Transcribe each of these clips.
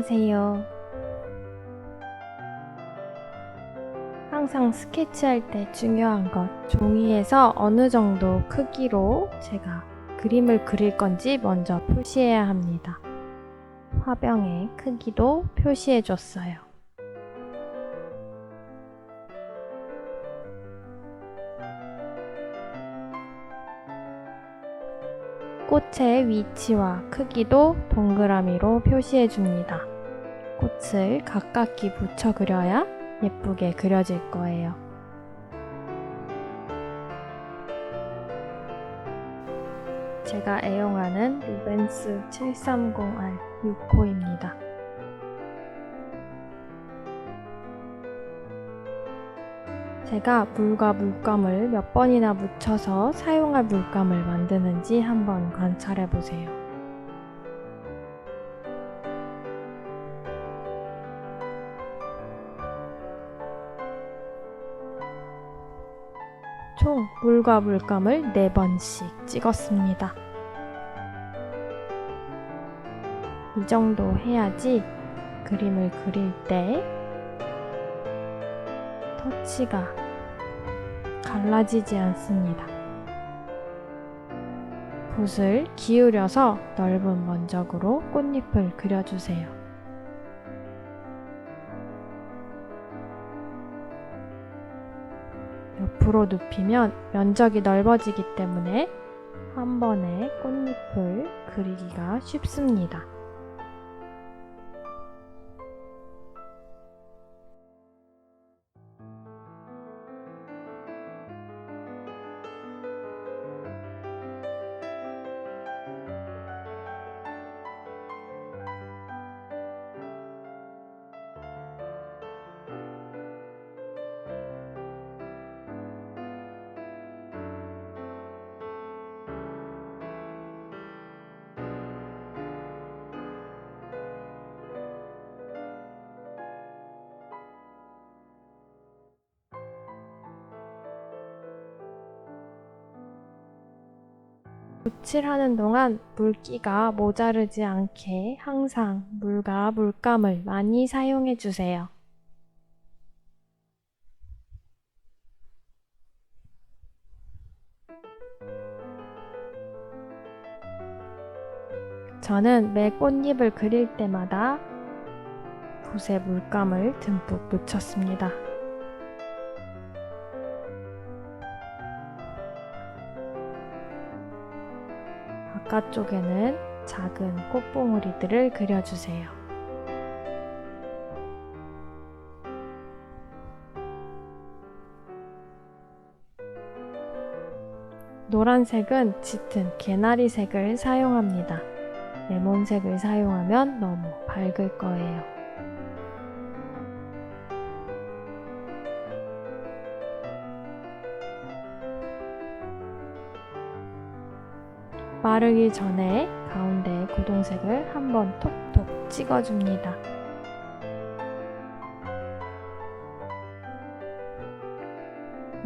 안녕하세요. 항상 스케치할 때 중요한 것, 종이에서 어느 정도 크기로 제가 그림을 그릴 건지 먼저 표시해야 합니다. 화병의 크기도 표시해 줬어요. 꽃의 위치와 크기도 동그라미로 표시해 줍니다. 꽃을 가깝게 붙여 그려야 예쁘게 그려질 거예요. 제가 애용하는 루벤스 730R 6호입니다. 제가 물과 물감을 몇 번이나 묻혀서 사용할 물감을 만드는지 한번 관찰해 보세요. 총 물과 물감을 4번씩 찍었습니다. 이 정도 해야지 그림을 그릴 때 터치가 갈라지지 않습니다. 붓을 기울여서 넓은 면적으로 꽃잎을 그려주세요. 옆으로 눕히면 면적이 넓어지기 때문에 한 번에 꽃잎을 그리기가 쉽습니다. 붓칠하는 동안 물기가 모자르지 않게 항상 물과 물감을 많이 사용해 주세요. 저는 매 꽃잎을 그릴 때마다 붓에 물감을 듬뿍 묻혔습니다. 바깥쪽에는 작은 꽃봉오리들을 그려주세요. 노란색은 짙은 개나리색을 사용합니다. 레몬색을 사용하면 너무 밝을 거예요. 마르기 전에 가운데 고동색을 한번 톡톡 찍어줍니다.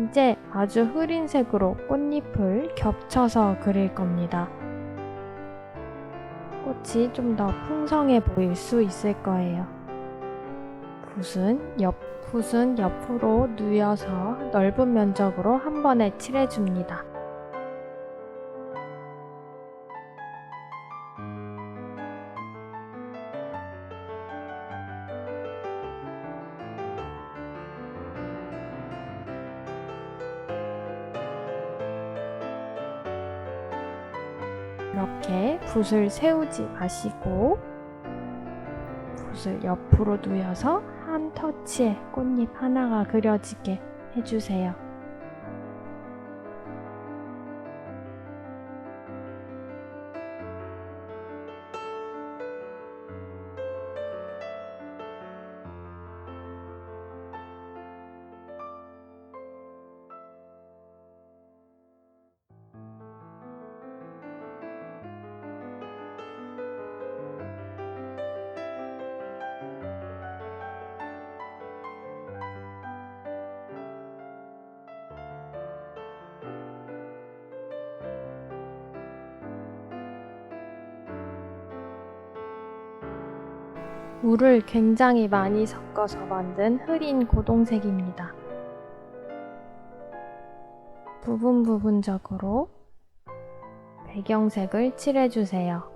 이제 아주 흐린 색으로 꽃잎을 겹쳐서 그릴 겁니다. 꽃이 좀 더 풍성해 보일 수 있을 거예요. 붓은 옆, 붓은 옆으로 누여서 넓은 면적으로 한 번에 칠해줍니다. 이렇게 붓을 세우지 마시고 붓을 옆으로 누여서 한 터치에 꽃잎 하나가 그려지게 해주세요. 물을 굉장히 많이 섞어서 만든 흐린 고동색입니다. 부분 부분적으로 배경색을 칠해주세요.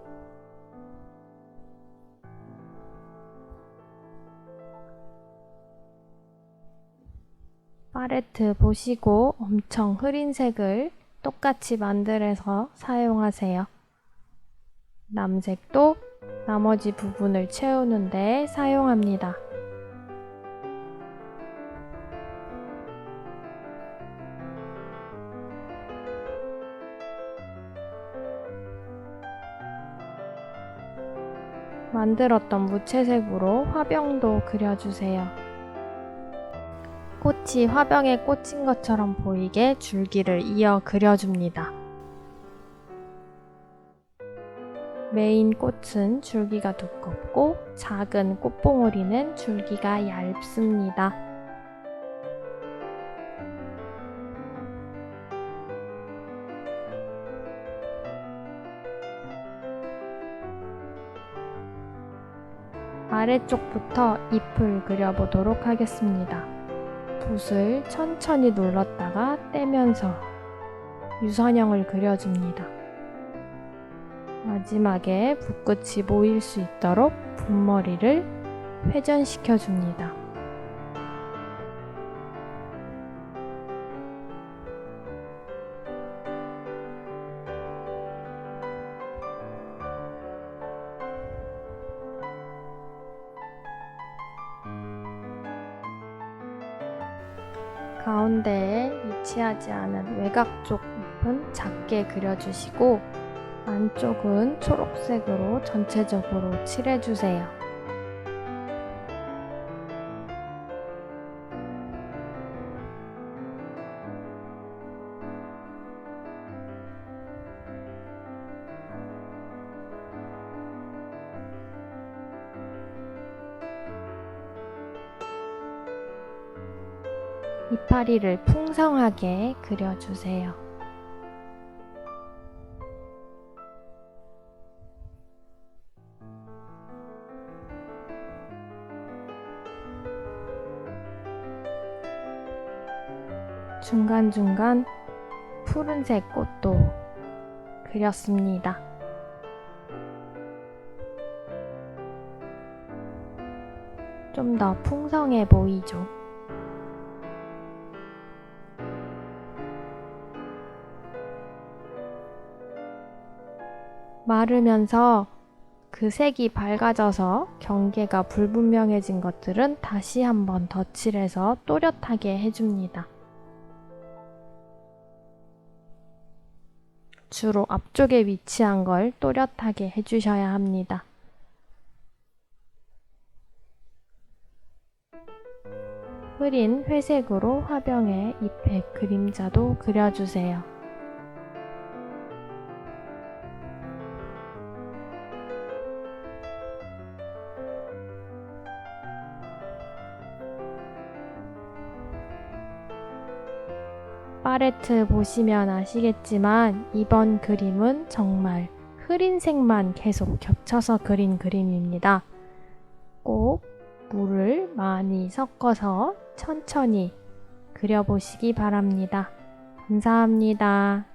팔레트 보시고 엄청 흐린 색을 똑같이 만들어서 사용하세요. 남색도 나머지 부분을 채우는 데 사용합니다. 만들었던 무채색으로 화병도 그려주세요. 꽃이 화병에 꽂힌 것처럼 보이게 줄기를 이어 그려줍니다. 메인 꽃은 줄기가 두껍고 작은 꽃봉오리는 줄기가 얇습니다. 아래쪽부터 잎을 그려보도록 하겠습니다. 붓을 천천히 눌렀다가 떼면서 유선형을 그려줍니다. 마지막에 붓끝이 모일 수 있도록 붓머리를 회전시켜 줍니다. 가운데에 위치하지 않은 외곽 쪽 잎은 작게 그려주시고 안쪽은 초록색으로 전체적으로 칠해주세요. 이파리를 풍성하게 그려주세요. 중간중간 푸른색 꽃도 그렸습니다. 좀 더 풍성해 보이죠? 마르면서 그 색이 밝아져서 경계가 불분명해진 것들은 다시 한번 덧칠해서 또렷하게 해줍니다. 주로 앞쪽에 위치한 걸 또렷하게 해주셔야 합니다. 흐린 회색으로 화병에 잎의 그림자도 그려주세요. 팔레트 보시면 아시겠지만 이번 그림은 정말 흐린 색만 계속 겹쳐서 그린 그림입니다. 꼭 물을 많이 섞어서 천천히 그려보시기 바랍니다. 감사합니다.